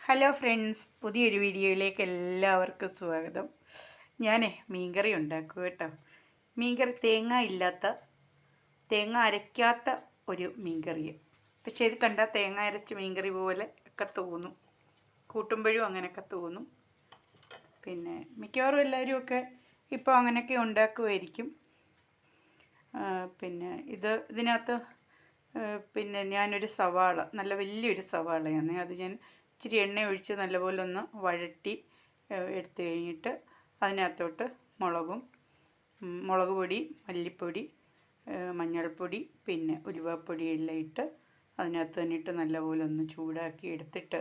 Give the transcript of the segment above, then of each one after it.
Hello friends പുതിയൊരു വീഡിയോയിലേക്ക് എല്ലാവർക്കും സ്വാഗതം. ഞാൻ മീൻകറി ഉണ്ടാക്കും കേട്ടോ. മീൻകറി തേങ്ങ ഇല്ലാത്ത തേങ്ങ അരയ്ക്കാത്ത ഒരു മീൻകറി. പക്ഷേ ഇത് കണ്ടാൽ തേങ്ങ അരച്ച മീൻകറി പോലെ ഒക്കെ തോന്നും. കൂട്ടുമ്പോഴും അങ്ങനെയൊക്കെ തോന്നും. പിന്നെ മിക്കവാറും എല്ലാവരും ഒക്കെ ഇപ്പോൾ അങ്ങനെയൊക്കെ ഉണ്ടാക്കുമായിരിക്കും പിന്നെ ഇത് ഇതിനകത്ത് പിന്നെ ഞാനൊരു സവാള നല്ല വലിയൊരു സവാളയാണ്. അത് ഞാൻ ഇച്ചിരി എണ്ണ ഒഴിച്ച് നല്ലപോലെ ഒന്ന് വഴറ്റി എടുത്തു കഴിഞ്ഞിട്ട് അതിനകത്തോട്ട് മുളകും മുളക് പൊടി മല്ലിപ്പൊടി മഞ്ഞൾപ്പൊടി പിന്നെ ഉലുവാപ്പൊടി എല്ലാം ഇട്ട് അതിനകത്ത് തന്നെ ഇട്ട് നല്ലപോലെ ഒന്ന് ചൂടാക്കി എടുത്തിട്ട്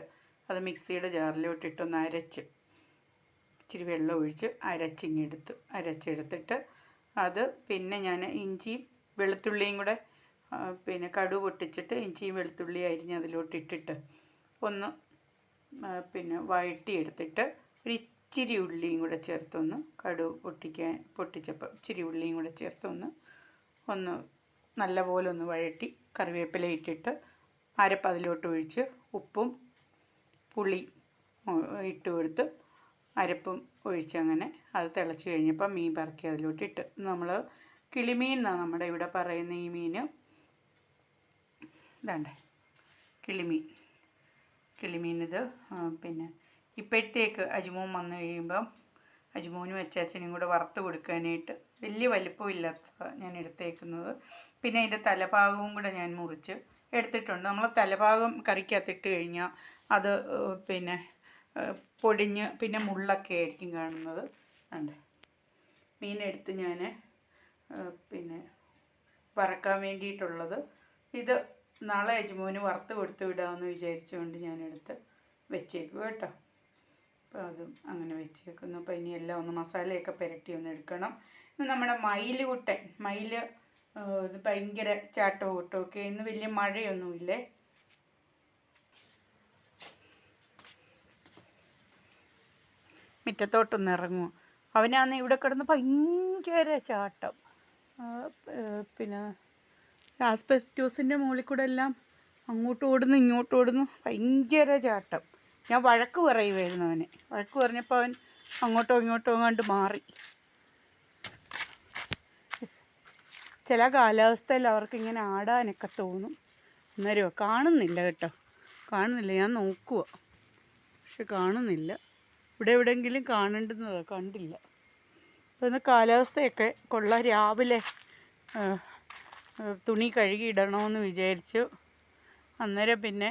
അത് മിക്സിയുടെ ജാറിലോട്ട് ഇട്ടൊന്ന് അരച്ച് ഇച്ചിരി വെള്ളം ഒഴിച്ച് അരച്ചിങ്ങെടുത്തു അരച്ചെടുത്തിട്ട് അത് പിന്നെ ഞാൻ ഇഞ്ചിയും വെളുത്തുള്ളിയും കൂടെ പിന്നെ കടു പൊട്ടിച്ചിട്ട് ഇഞ്ചിയും വെളുത്തുള്ളിയും അരിഞ്ഞ് അതിലോട്ട് ഇട്ടിട്ട് ഒന്ന് പിന്നെ വഴറ്റിയെടുത്തിട്ട് ഇച്ചിരി ഉള്ളിയും കൂടെ ചേർത്തൊന്ന് കടു പൊട്ടിക്കാൻ പൊട്ടിച്ചപ്പോൾ ഇച്ചിരി ഉള്ളിയും കൂടെ ചേർത്തൊന്ന് ഒന്ന് നല്ലപോലെ ഒന്ന് വഴറ്റി കറിവേപ്പില ഇട്ടിട്ട് അരപ്പ് അതിലോട്ട് ഒഴിച്ച് ഉപ്പും പുളി ഇട്ട് കൊടുത്ത് അരപ്പും ഒഴിച്ചങ്ങനെ അത് തിളച്ച് കഴിഞ്ഞപ്പോൾ മീൻ പറക്കി അതിലോട്ട് ഇട്ട്. നമ്മൾ കിളിമീൻ എന്നാണ് നമ്മുടെ ഇവിടെ പറയുന്ന ഈ മീൻ ഇതാണ്ടേ കിളിമീൻ. കിളിമീൻ ഇത് പിന്നെ ഇപ്പോഴത്തേക്ക് അജ്മോൻ വന്നു കഴിയുമ്പം അജ്മോനും അച്ചാച്ചനും കൂടെ വറുത്ത് കൊടുക്കാനായിട്ട് വലിയ വലിപ്പമില്ലാത്ത ഞാൻ എടുത്തേക്കുന്നത്. പിന്നെ അതിന്റെ തലഭാഗവും കൂടെ ഞാൻ മുറിച്ച് എടുത്തിട്ടുണ്ട്. നമ്മൾ തലഭാഗം കറിക്കകത്തിട്ട് കഴിഞ്ഞാൽ അത് പിന്നെ പൊടിഞ്ഞ് പിന്നെ മുള്ളൊക്കെ ആയിരിക്കും കാണുന്നത്. ഉണ്ട് മീനെടുത്ത് ഞാൻ പിന്നെ വറക്കാൻ വേണ്ടിയിട്ടുള്ളത്. ഇത് നാളെ യജമോന് വറുത്ത് കൊടുത്തു വിടാമെന്ന് വിചാരിച്ചുകൊണ്ട് ഞാനെടുത്ത് വെച്ചേക്കും കേട്ടോ. അപ്പോൾ അതും അങ്ങനെ വെച്ചേക്കുന്നു. അപ്പോൾ ഇനി എല്ലാം ഒന്ന് മസാലയൊക്കെ പുരട്ടി ഒന്ന് എടുക്കണം. ഇന്ന് നമ്മുടെ മയിൽ കുട്ടൻ മയിൽ ഇത് ഭയങ്കര ചാട്ടവും കൂട്ടവും ഒക്കെ ഇന്ന് വലിയ മഴയൊന്നുമില്ലേ? മുറ്റത്തോട്ടൊന്ന് ഇറങ്ങുമോ അവനാന്ന് ഇവിടെ കിടന്ന് ഭയങ്കര ചാട്ടം. പിന്നെ ആസ്പെക്ടൂസിന്റെ മുകളിൽ കൂടെ എല്ലാം അങ്ങോട്ട് ഓടുന്നു ഇങ്ങോട്ട് ഓടുന്നു. ഭയങ്കര ചാട്ടം. ഞാൻ വഴക്ക് പറയുമായിരുന്നു അവനെ. വഴക്ക് പറഞ്ഞപ്പോൾ അവൻ അങ്ങോട്ടോ ഇങ്ങോട്ടോ കണ്ട് മാറി. ചില കാലാവസ്ഥയിൽ അവർക്ക് ഇങ്ങനെ ആടാനൊക്കെ തോന്നും. അന്നേരമോ കാണുന്നില്ല കേട്ടോ. കാണുന്നില്ല ഞാൻ നോക്കുക പക്ഷെ കാണുന്നില്ല. ഇവിടെ എവിടെയെങ്കിലും കാണേണ്ടുന്നതോ കണ്ടില്ല. അപ്പോൾ ഇന്ന് കാലാവസ്ഥയൊക്കെ കൊള്ള. രാവിലെ ആ, കഴുകി തുണി കഴുകിയിടണമെന്ന് വിചാരിച്ചു. അന്നേരം പിന്നെ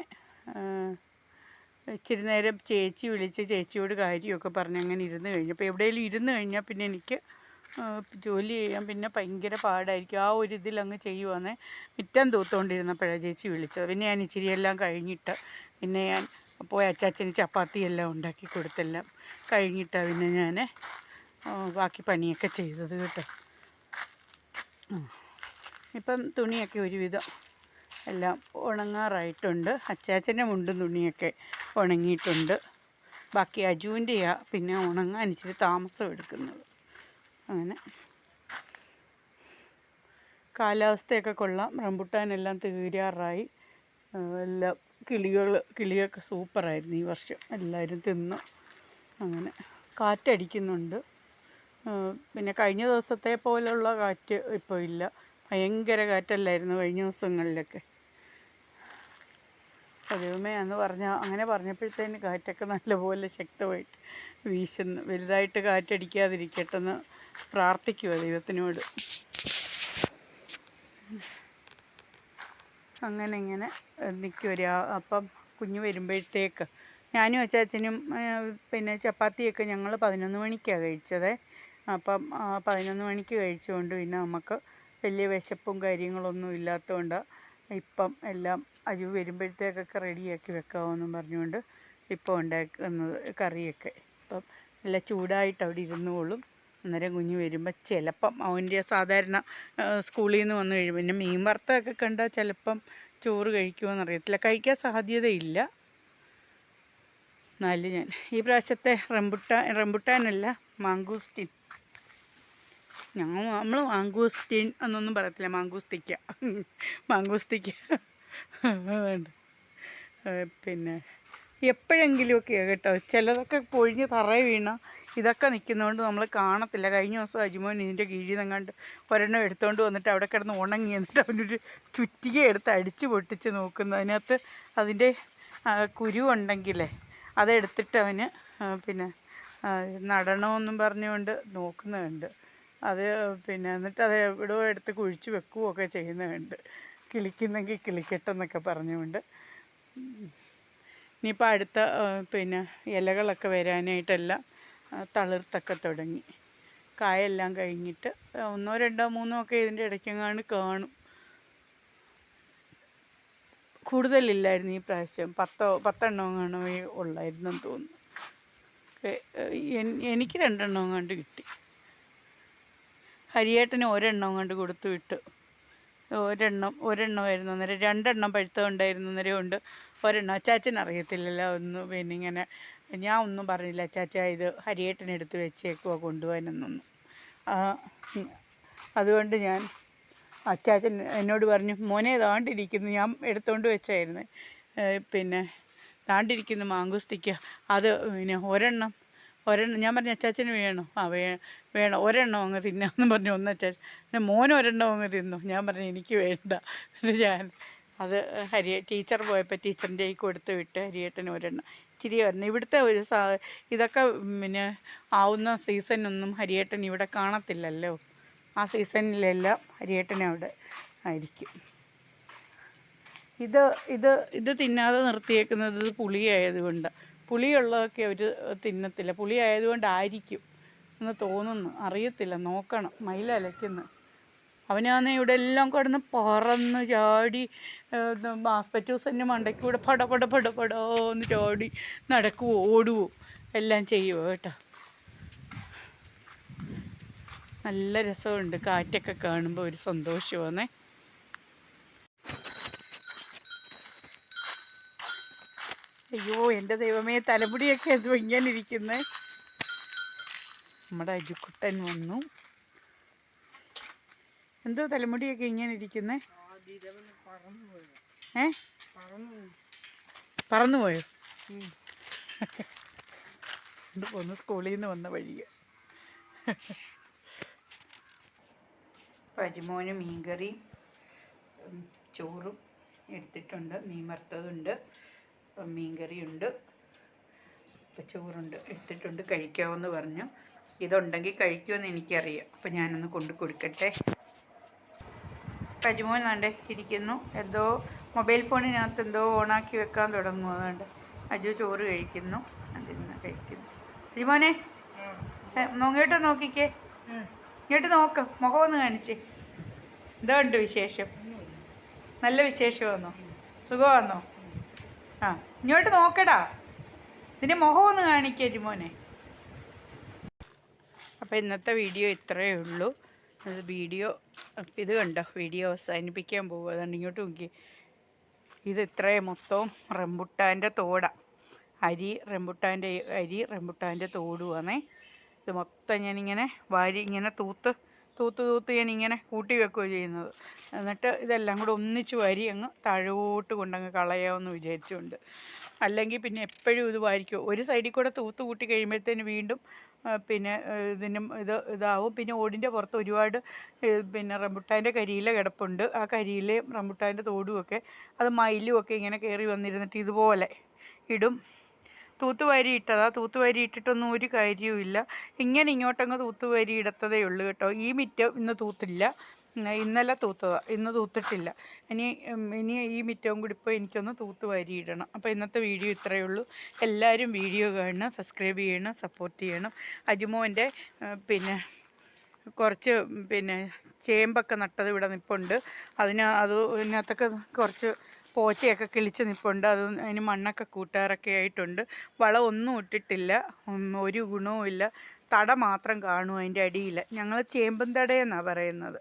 ഇച്ചിരി നേരം ചേച്ചി വിളിച്ച് ചേച്ചിയോട് കാര്യമൊക്കെ പറഞ്ഞ് അങ്ങനെ ഇരുന്ന് കഴിഞ്ഞപ്പോൾ എവിടെയെങ്കിലും ഇരുന്ന് കഴിഞ്ഞാൽ പിന്നെ എനിക്ക് ജോലി ചെയ്യാൻ പിന്നെ ഭയങ്കര പാടായിരിക്കും. ആ ഒരു ഇതിൽ അങ്ങ് ചെയ്യുവാന്നേ മിറ്റം തൂത്തുകൊണ്ടിരുന്നപ്പോഴാണ് ചേച്ചി വിളിച്ചത്. പിന്നെ ഞാൻ ഇച്ചിരി എല്ലാം കഴിഞ്ഞിട്ട് പിന്നെ ഞാൻ പോയി അച്ചാച്ചന് ചപ്പാത്തി എല്ലാം ഉണ്ടാക്കി കൊടുത്തെല്ലാം കഴിഞ്ഞിട്ടാണ് പിന്നെ ഞാൻ ബാക്കി പണിയൊക്കെ ചെയ്തത് കേട്ടോ. ഇപ്പം തുണിയൊക്കെ ഒരുവിധം എല്ലാം ഉണങ്ങാറായിട്ടുണ്ട്. അച്ചാച്ചന്റെ മുണ്ടും തുണിയൊക്കെ ഉണങ്ങിയിട്ടുണ്ട്. ബാക്കി അജുവിന്റെയാണ് പിന്നെ ഉണങ്ങാൻ ഇച്ചിരി താമസം എടുക്കുന്നത്. അങ്ങനെ. കാലാവസ്ഥയൊക്കെ കൊള്ളാം. റംബുട്ടാനെല്ലാം തീരാറായി. എല്ലാം കിളികൾ കിളിയൊക്കെ സൂപ്പറായിരുന്നു ഈ വർഷം. എല്ലാവരും തിന്നു. അങ്ങനെ. കാറ്റടിക്കുന്നുണ്ട്. പിന്നെ കഴിഞ്ഞ ദിവസത്തെ പോലെയുള്ള കാറ്റ് ഇപ്പോൾ ഇല്ല. ഭയങ്കര കാറ്റല്ലായിരുന്നു കഴിഞ്ഞ ദിവസങ്ങളിലൊക്കെ. ദൈവമേ എന്ന് പറഞ്ഞ അങ്ങനെ പറഞ്ഞപ്പോഴത്തേന് കാറ്റൊക്കെ നല്ലപോലെ ശക്തമായിട്ട് വീശുന്നു. വലുതായിട്ട് കാറ്റടിക്കാതിരിക്കട്ടെന്ന് പ്രാർത്ഥിക്കുക ദൈവത്തിനോട്. അങ്ങനെ ഇങ്ങനെ നിൽക്കും അപ്പം കുഞ്ഞ് വരുമ്പോഴത്തേക്ക് ഞാനും അച്ചാച്ചനും പിന്നെ ചപ്പാത്തിയൊക്കെ ഞങ്ങൾ പതിനൊന്ന് മണിക്കാണ് കഴിച്ചത്. അപ്പം പതിനൊന്ന് മണിക്ക് കഴിച്ചുകൊണ്ട് പിന്നെ നമുക്ക് വലിയ വിശപ്പും കാര്യങ്ങളൊന്നും ഇല്ലാത്തതുകൊണ്ട് ഇപ്പം എല്ലാം അജു വരുമ്പോഴത്തേക്കൊക്കെ റെഡിയാക്കി വെക്കാമെന്നും പറഞ്ഞുകൊണ്ട് ഇപ്പോൾ ഉണ്ടാക്കുന്നത് കറിയൊക്കെ. ഇപ്പം നല്ല ചൂടായിട്ട് അവിടെ ഇരുന്നോളും. അന്നേരം കുഞ്ഞ് വരുമ്പോൾ ചിലപ്പം അവന്റെ സാധാരണ സ്കൂളിൽ നിന്ന് വന്നു കഴിയുമ്പോൾ പിന്നെ മീൻ വറുത്തതൊക്കെ കണ്ടാൽ ചിലപ്പം ചോറ് കഴിക്കുമോയെന്ന് അറിയത്തില്ല. കഴിക്കാൻ സാധ്യതയില്ല. എന്നാലും ഞാൻ ഈ പ്രാവശ്യത്തെ റംബുട്ടാൻ റംബുട്ടാനല്ല മാങ്കൂസ്റ്റിൻ ഞങ്ങൾ നമ്മൾ മാങ്കൂസ്റ്റീൻ എന്നൊന്നും പറയത്തില്ല. മാങ്കൂസ്തിക്ക മാങ്കൂസ്തിക്ക പിന്നെ എപ്പോഴെങ്കിലുമൊക്കെ കേട്ടോ. ചിലതൊക്കെ പൊഴിഞ്ഞ് തറ വീണ ഇതൊക്കെ നിൽക്കുന്നതുകൊണ്ട് നമ്മൾ കാണത്തില്ല. കഴിഞ്ഞ ദിവസം അജിമോൻ ഇതിന്റെ കീഴിൽ നിന്നങ്ങാണ്ട് ഒരെണ്ണം എടുത്തുകൊണ്ട് വന്നിട്ട് അവിടെ കിടന്ന് ഉണങ്ങി എന്നിട്ട് അവനൊരു ചുറ്റിക എടുത്ത് അടിച്ച് പൊട്ടിച്ച് നോക്കുന്നു. അതിനകത്ത് അതിന്റെ കുരുവുണ്ടെങ്കിലേ അതെടുത്തിട്ട് അവന് പിന്നെ നടണമെന്നും പറഞ്ഞുകൊണ്ട് നോക്കുന്നുണ്ട്. അത് പിന്നെ എന്നിട്ട് അത് എവിടെയോ എടുത്ത് കുഴിച്ച് വെക്കുകയൊക്കെ ചെയ്യുന്നുണ്ട്. കിളിക്കുന്നെങ്കിൽ കിളിക്കട്ടെ എന്നൊക്കെ പറഞ്ഞുകൊണ്ട്. ഇനിയിപ്പോൾ അടുത്ത പിന്നെ ഇലകളൊക്കെ വരാനായിട്ടെല്ലാം തളിർത്തൊക്കെ തുടങ്ങി. കായെല്ലാം കഴിഞ്ഞിട്ട് ഒന്നോ രണ്ടോ മൂന്നോ ഒക്കെ ഇതിന്റെ ഇടയ്ക്കെങ്ങാണ്ട് കാണും. കൂടുതലില്ലായിരുന്നു ഈ പ്രാവശ്യം. പത്തോ പത്തെണ്ണോ കാണോ ഉള്ളായിരുന്നെന്ന് തോന്നുന്നു. എനിക്ക് രണ്ടെണ്ണം കണ്ട് കിട്ടി. ഹരിയേട്ടന് ഒരെണ്ണം കൊണ്ട് കൊടുത്തു വിട്ടു. ഒരെണ്ണം ഒരെണ്ണം ആയിരുന്നു അന്നേരം. രണ്ടെണ്ണം പഴുത്തതുണ്ടായിരുന്നു അന്നേരം ഉണ്ട് ഒരെണ്ണം. അച്ചാച്ചൻ അറിയത്തില്ലല്ലോ ഒന്ന് പിന്നെ ഇങ്ങനെ. ഞാൻ ഒന്നും പറഞ്ഞില്ല അച്ചാച്ച ഇത് ഹരിയേട്ടനെടുത്ത് വെച്ചേക്കുക കൊണ്ടുപോകാനെന്നൊന്നും. അതുകൊണ്ട് ഞാൻ അച്ചാച്ചൻ എന്നോട് പറഞ്ഞു മോനെ താണ്ടിരിക്കുന്നു. ഞാൻ എടുത്തുകൊണ്ട് വെച്ചായിരുന്നു. പിന്നെ താണ്ടിരിക്കുന്ന മാങ്കുസ്തിക്ക്. അത് പിന്നെ ഒരെണ്ണം ഒരെണ്ണം ഞാൻ പറഞ്ഞു അച്ചാച്ചന് വേണോ? ആ വേ വേണം. ഒരെണ്ണം അങ്ങ് തിന്നാന്ന് പറഞ്ഞു. ഒന്ന് അച്ചാച്ചൻ. പിന്നെ മോൻ ഒരെണ്ണം അങ്ങ് തിന്നു. ഞാൻ പറഞ്ഞു എനിക്ക് വേണ്ട. ഞാൻ അത് ഹരിയ ടീച്ചർ പോയപ്പോൾ ടീച്ചറിന്റെ കൈ കൊടുത്ത് വിട്ട് ഹരിയേട്ടന് ഒരെണ്ണം. ഇച്ചിരി ഒരെണ്ണം. ഇവിടുത്തെ ഒരു സാ ഇതൊക്കെ പിന്നെ ആവുന്ന സീസണൊന്നും ഹരിയേട്ടൻ ഇവിടെ കാണത്തില്ലല്ലോ. ആ സീസണിലെല്ലാം ഹരിയേട്ടൻ അവിടെ ആയിരിക്കും. ഇത് ഇത് ഇത് തിന്നാതെ നിർത്തിയേക്കുന്നത് പുളിയായതുകൊണ്ട് പുളിയുള്ളതൊക്കെ അവർ തിന്നത്തില്ല. പുളി ആയതുകൊണ്ടായിരിക്കും എന്ന് തോന്നുന്നു. അറിയത്തില്ല. നോക്കണം. മയിൽ അലയ്ക്കുന്നു. അവനാന്നെ ഇവിടെ എല്ലാം കിടന്ന് പറന്ന് ചാടി ആസ്പെറ്റൂസിന്റെ മണ്ടയ്ക്ക് കൂടെ പട പട പട പടോന്ന് ചാടി നടക്കുവോ ഓടുവോ? എല്ലാം ചെയ്യുമോ കേട്ടോ? നല്ല രസമുണ്ട്. കാറ്റൊക്കെ കാണുമ്പോൾ ഒരു സന്തോഷമാണേ. അയ്യോ എന്റെ ദൈവമേ തലമുടിയൊക്കെ എന്തോ ഇങ്ങനെ നമ്മുടെ അജുക്കുട്ടൻ വന്നു. എന്തോ തലമുടിയൊക്കെ ഇങ്ങനെ ഇരിക്കുന്നത് ഏ? പറന്നുപോയോ? പോന്ന് സ്കൂളിൽ നിന്ന് വന്ന വഴിയ. പരിമോന് മീൻകറി ചോറും എടുത്തിട്ടുണ്ട് മീൻ വറുത്തതുണ്ട്. ഇപ്പം മീൻകറിയുണ്ട്. ചോറുണ്ട് എടുത്തിട്ടുണ്ട്. കഴിക്കാമെന്ന് പറഞ്ഞു. ഇതുണ്ടെങ്കിൽ കഴിക്കുമെന്ന് എനിക്കറിയാം. അപ്പം ഞാനൊന്ന് കൊണ്ടു കൊടുക്കട്ടെ. പജിമോൻ വേണ്ടേ ഇരിക്കുന്നു. എന്തോ മൊബൈൽ ഫോണിനകത്ത് എന്തോ ഓണാക്കി വെക്കാൻ തുടങ്ങും അതുകൊണ്ട് അജു ചോറ് കഴിക്കുന്നു. അതിന്ന് കഴിക്കുന്നു. അജുമോനെ ഇങ്ങോട്ട് നോക്കിക്കേ. ഇങ്ങോട്ട് നോക്ക്. മുഖം ഒന്ന് കാണിച്ചേ. എന്താ ഉണ്ട് വിശേഷം. നല്ല വിശേഷമാണോ സുഖമാണോ ആ ഇങ്ങോട്ട് നോക്കടാ. ഇതിന്റെ മുഖം ഒന്ന് കാണിക്കേ ജിമോനെ. അപ്പോൾ ഇന്നത്തെ വീഡിയോ ഇത്രയേ ഉള്ളൂ. അത് വീഡിയോ ഇത് കണ്ടോ? വീഡിയോ അവസാനിപ്പിക്കാൻ പോകും അതുകൊണ്ട് ഇങ്ങോട്ട് നോക്കി. ഇത് ഇത്രയും മൊത്തവും റംബുട്ടാന്റെ തോട. അരി റംബുട്ടാന്റെ അരി റംബുട്ടാന്റെ തോടുവാണേ ഇത് മൊത്തം ഞാനിങ്ങനെ വാരി ഇങ്ങനെ തൂത്ത് തൂത്ത് തൂത്ത് ഞാൻ ഇങ്ങനെ കൂട്ടി വെക്കുകയോ ചെയ്യുന്നത്. എന്നിട്ട് ഇതെല്ലാം കൂടെ ഒന്നിച്ച് വരി അങ്ങ് താഴോട്ട് കൊണ്ടങ്ങ് കളയാമെന്ന് വിചാരിച്ചുകൊണ്ട്. അല്ലെങ്കിൽ പിന്നെ എപ്പോഴും ഇത് വാരിക്കും. ഒരു സൈഡിൽ കൂടെ തൂത്ത് കൂട്ടി കഴിയുമ്പോഴത്തേന് വീണ്ടും പിന്നെ ഇതിനും ഇത് ഇതാവും. പിന്നെ ഓടിന്റെ പുറത്ത് ഒരുപാട് പിന്നെ റംബുട്ടാന്റെ കരിയില കിടപ്പുണ്ട്. ആ കരിയിലയും റംബുട്ടാന്റെ തോടുമൊക്കെ അത് മയിലും ഒക്കെ ഇങ്ങനെ കയറി വന്നിരുന്നിട്ട് ഇതുപോലെ ഇടും. തൂത്തുവാരി ഇട്ടതാ തൂത്തുവാരി ഇട്ടിട്ടൊന്നും ഒരു കാര്യവുമില്ല. ഇങ്ങനെ ഇങ്ങോട്ടങ്ങ് തൂത്തുവാരി ഇടത്തതേ ഉള്ളൂ കേട്ടോ. ഈ മിറ്റം ഇന്ന് തൂത്തില്ല. ഇന്നലെ തൂത്തതാ. ഇന്ന് തൂത്തിട്ടില്ല. ഇനി ഇനി ഈ മിറ്റവും കൂടി ഇപ്പോൾ എനിക്കൊന്ന് തൂത്തുവാരി ഇടണം. അപ്പോൾ ഇന്നത്തെ വീഡിയോ ഇത്രയേ ഉള്ളൂ. എല്ലാവരും വീഡിയോ കാണണം സബ്സ്ക്രൈബ് ചെയ്യണം സപ്പോർട്ട് ചെയ്യണം. അജുമോന്റെ പിന്നെ കുറച്ച് പിന്നെ ചേമ്പൊക്കെ നട്ടത് ഇവിടെ നിൽപ്പുണ്ട് അതിന് അത് ഇതിനകത്തൊക്കെ കുറച്ച് പോച്ചയൊക്കെ കിളിച്ച് നിൽപ്പുണ്ട് അത് അതിന് മണ്ണൊക്കെ കൂട്ടാറൊക്കെ ആയിട്ടുണ്ട്. വളമൊന്നും ഇട്ടിട്ടില്ല. ഒരു ഗുണവും ഇല്ല. തട മാത്രം കാണും അതിന്റെ അടിയിൽ ഞങ്ങൾ ചേമ്പും തടയെന്നാണ് പറയുന്നത്.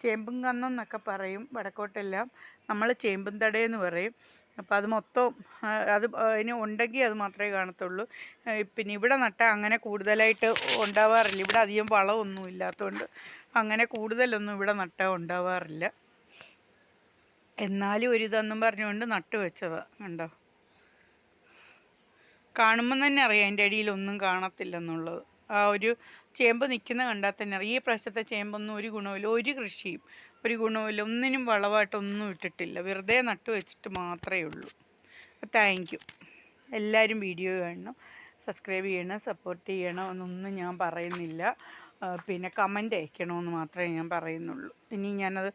ചേമ്പും കന്നെന്നൊക്കെ പറയും വടക്കോട്ടെല്ലാം. നമ്മൾ ചേമ്പും തടയെന്ന് പറയും. അപ്പം അത് മൊത്തം അത് അതിന് ഉണ്ടെങ്കിൽ അത് മാത്രമേ കാണത്തുള്ളൂ. പിന്നെ ഇവിടെ നട്ടാൽ അങ്ങനെ കൂടുതലായിട്ട് ഉണ്ടാവാറില്ല. ഇവിടെ അധികം വളമൊന്നും ഇല്ലാത്തതുകൊണ്ട് അങ്ങനെ കൂടുതലൊന്നും ഇവിടെ നട്ടാൽ ഉണ്ടാവാറില്ല. എന്നാലും ഒരു ഇതെന്നും പറഞ്ഞുകൊണ്ട് നട്ടു വെച്ചതാണ് കണ്ടോ? കാണുമ്പം തന്നെ അറിയാം അതിന്റെ അടിയിലൊന്നും കാണത്തില്ലെന്നുള്ളത്. ആ ഒരു ചേമ്പ് നിൽക്കുന്ന കണ്ടാൽ തന്നെ അറിയാം. ഈ പ്രാവശ്യത്തെ ചേമ്പൊന്നും ഒരു ഗുണമില്ല ഒരു കൃഷിയും ഒരു ഗുണമില്ല ഒന്നിനും വളമായിട്ടൊന്നും ഇട്ടിട്ടില്ല. വെറുതെ നട്ടു വെച്ചിട്ട് മാത്രമേ ഉള്ളൂ. താങ്ക് യു എല്ലാവരും വീഡിയോ കാണണം. സബ്സ്ക്രൈബ് ചെയ്യണം സപ്പോർട്ട് ചെയ്യണം എന്നൊന്നും ഞാൻ പറയുന്നില്ല. പിന്നെ കമന്റ് അയക്കണമെന്ന് മാത്രമേ ഞാൻ പറയുന്നുള്ളൂ. ഇനി ഞാനത്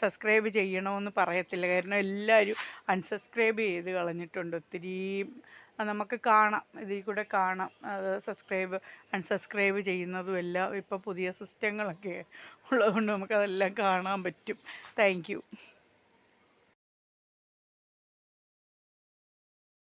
സബ്സ്ക്രൈബ് ചെയ്യണമെന്ന് പറയത്തില്ല. കാരണം എല്ലാവരും അൺസബ്സ്ക്രൈബ് ചെയ്ത് കളഞ്ഞിട്ടുണ്ട്. ഒത്തിരി നമുക്ക് കാണാം. ഇതിൽ കൂടെ കാണാം. അത് സബ്സ്ക്രൈബ് അൺസബ്സ്ക്രൈബ് ചെയ്യുന്നതും എല്ലാം ഇപ്പോൾ പുതിയ സിസ്റ്റങ്ങളൊക്കെ ഉള്ളതുകൊണ്ട് നമുക്കതെല്ലാം കാണാൻ പറ്റും. താങ്ക്